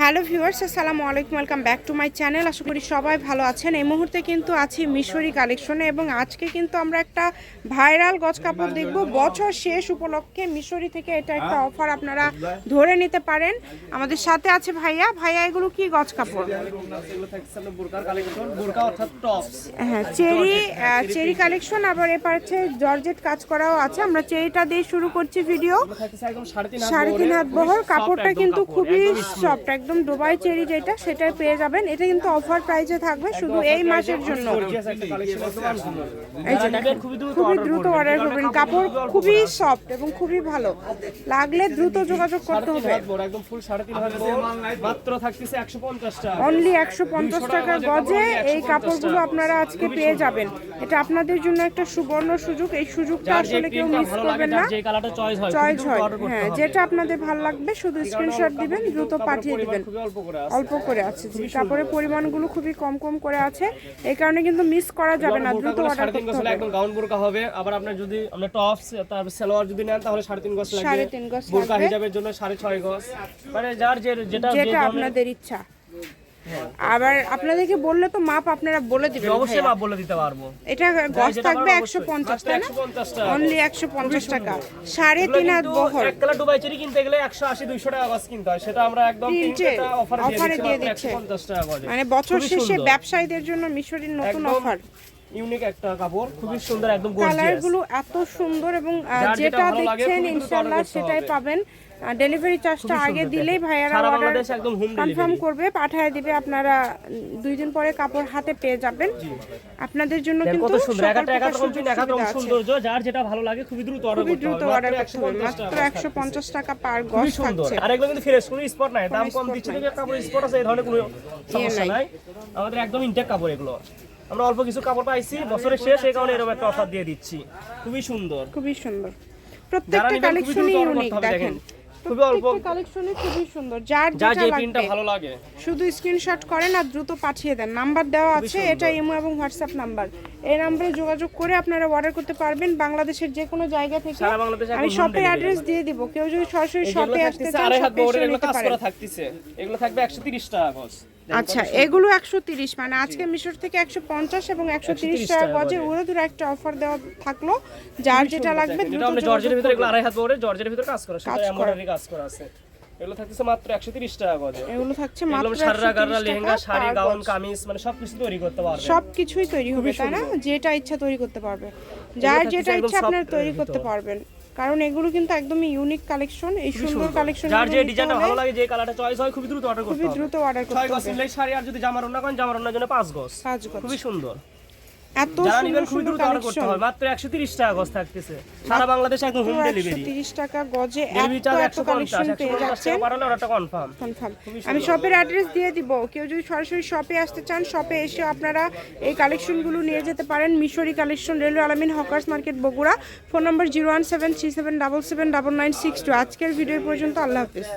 Hello viewers, আসসালামু আলাইকুম, welcome back to my channel. আশা করি সবাই ভালো আছেন। এই মুহূর্তে কিন্তু আছি মিশরি কালেকশনে এবং আজকে কিন্তু আমরা একটা ভাইরাল গজ কাপড় দেখব। বছর শেষ উপলক্ষে মিশরি থেকে এটা একটা অফার আপনারা ধরে নিতে পারেন। আমাদের সাথে আছে ভাইয়া। ভাইয়া, এগুলো কি গজ কাপড়? হ্যাঁ চেরি চেরি কালেকশন, আবার এ পাশে জর্জেট কাজ করাও আছে। আমরা চেরিটা দিয়ে শুরু করছি ভিডিও। সাড়ে তিন হাত বহর। কাপড়টা কিন্তু খুবই সফট একদম দুবাই চেরি যেটা সেটাই পেয়ে যাবেন। এটা কিন্তু অফার প্রাইসে থাকবে শুধু এই মাসের জন্য। এই যে খুবই দ্রুত অর্ডার করবেন। কাপড় খুবই সফট এবং খুবই ভালো। লাগলে দ্রুত যোগাযোগ করতে হবে। হাত বড়, একদম full সাড়ে তিন হাত বড়। মাত্র থাকতেছে 150 টাকা। অনলি একশো পঞ্চাশ টাকার গজে এই কাপড়গুলো আপনারা আজকে পেয়ে যাবেন। এটা আপনাদের জন্য একটা সুবর্ণ সুযোগ। এই সুযোগটা আসলে কেউ মিস করবেন না। চয়েস হয় হ্যাঁ। যেটা আপনাদের ভালো লাগবে শুধু স্ক্রিনশট দিবেন দ্রুত পাঠিয়ে দিবেন। খুবই অল্প করে আছে। জি। কাপড়ের পরিমাণগুলো খুবই কম কম করে আছে। এই কারণে কিন্তু মিস করা যাবে না দ্রুত অর্ডার সাড়ে তিন করতে হবে। একদম গাউন বোরকা হবে। আবার আপনি যদি আপনার টপস তারপর সালোয়ার যদি নেন তাহলে সাড়ে তিন গজ লাগবে সাড়ে তিন গজ বোরকা হিজাবের জন্য সাড়ে ছয় গজ। মানে যার যেটা যেটা আপনাদের ইচ্ছা। আবার আপনাদেরকে বললে তো মাপ আপনারা বলে দিবেন অবশ্যই মাপ বলে দিতে পারব। এটা গজ থাকবে বলার একশো পঞ্চাশ তাই না? 150 টাকা। অনলি একশো পঞ্চাশ টাকা। সাড়ে তিন হাত বহর। এক কালা দুবাই চেরি কিনতে গেলে একশো আশি দুইশো টাকা গজ কিনতে হয়। সেটা আমরা একদম অফারে দিয়ে দিচ্ছি দিচ্ছে। একশো পঞ্চাশ টাকা গজে। মানে বছর শেষে ব্যবসায়ীদের জন্য মিশরের নতুন অফার ইউনিক একটা কাপড় খুবই সুন্দর একদম কালার গর্জিয়াসগুলো এত সুন্দর এবং যেটা দেখছেন করতে সেটাই পাবেন। ডেলিভারি চার্জটা আগে দিলেই ভাইয়ারা অর্ডার কনফার্ম করবে পাঠিয়ে দিবে আপনারা দুই দিন পরে কাপড় হাতে পেয়ে যাবেন। আপনাদের জন্য কিন্তু কত সুন্দর সকল একাটা প্রকার একাটা সুযোগ একাটা সুবিধা আছে। সৌন্দর্য যার যেটা ভালো লাগে খুবই দ্রুত অর্ডার করতে দ্রুত হবে। অর্ডার মাত্র করতে হবে 150 মাত্র টাকা। পার গজ থাকছে। আর এগুলো কিন্তু ফ্রেশ কোনো স্পট নাই। দাম কম দিচ্ছি। দেখে কাপড় স্পট আছে এই ধরনের কোনো সমস্যা নাই। নাই। আমাদের একদম ইনটেক কাপড় এগুলো। আমরা অল্প কিছু কাপড় পাইছি বছরের শেষ এই কারণে এরকম একটা অফার দিয়ে দিচ্ছি। খুবই সুন্দর। খুবই সুন্দর। প্রত্যেকটা কালেকশনই ইউনিক দেখেন। খুবই অল্প কালেকশনই খুবই সুন্দর। যার যেটা যে প্রিন্টটা লাগবে ভালো লাগে। শুধু স্ক্রিনশট করেন আর দ্রুত পাঠিয়ে দেন। নাম্বার দেওয়া আছে এটা ইমো এবং হোয়াটসঅ্যাপ নাম্বার। এই নাম্বারে যোগাযোগ করে আপনারা অর্ডার করতে পারবেন বাংলাদেশের যে কোনো জায়গা থেকে। সারা বাংলাদেশে আমি শপের অ্যাড্রেস দিয়ে দিব। কেউ যদি সরাসরি শপে আসতে চান শপে এসে নিতে পারেন করা থাকতেছে। এগুলো থাকবে একশো তিরিশ টাকা গজ আচ্ছা এগুলো একশো তিরিশ মানে আজকে মিশর থেকে একশো পঞ্চাশ এবং একশো তিরিশ টাকা গজে একটা অফার দেওয়া থাকল যার যেটা লাগবে জর্জের ভিতরে এগুলো আড়াই হাত জর্জের ভিতরে কাজ করা সেটা কাজ করা। এমব্রয়ডারি কাজ করা আছে। এগুলো থাকতেছে মাত্র একশো তিরিশ টাকা গজে। এগুলো থাকছে মাত্র সাররা গাররা লেহেঙ্গা শাড়ি গাউন কামিজ মানে সবকিছু তৈরি করতে পারবে। সব কিছুই তৈরি হবে তাই না? যেটা ইচ্ছা তৈরি করতে পারবে। যার যেটা ইচ্ছা আপনার তৈরি করতে পারবেন। কারণ এগুলো কিন্তু একদমই ইউনিক কালেকশন এই সুন্দর কালেকশন যার যে ডিজাইনটা ভালো লাগে যে কালারটা চয়েস হয় খুব দ্রুত অর্ডার করতে হবে। খুব দ্রুত অর্ডার ছয় করতে গজ হবে। সিলাই শাড়ি আর যদি জামা রান্না করেন জামা রান্নার জন্য পাঁচ গজ। পাঁচ গজ। খুবই সুন্দর। এত সুন্দর খুবই সুন্দর দ্রুত অর্ডার করতে কালেকশন হবে। মাত্র একশো তিরিশ টাকা গজ থাকতেছে। সারা বাংলাদেশে একদম হোম ডেলিভারি তিরিশ টাকা গজে এত কালেকশন পেয়ে যাচ্ছেন। অর্ডারটা কনফার্ম কনফার্ম আমি শপের অ্যাড্রেস দিয়ে দিব। কেউ যদি সরাসরি শপে আসতে চান শপে এসে আপনারা এই কালেকশনগুলো নিয়ে যেতে পারেন। Mishri collection railway Alamin hawkers market Bogura. Phone number zero one seven three seven double seven double nine six two আজকের ভিডিও পর্যন্ত। আল্লাহ হাফিজ।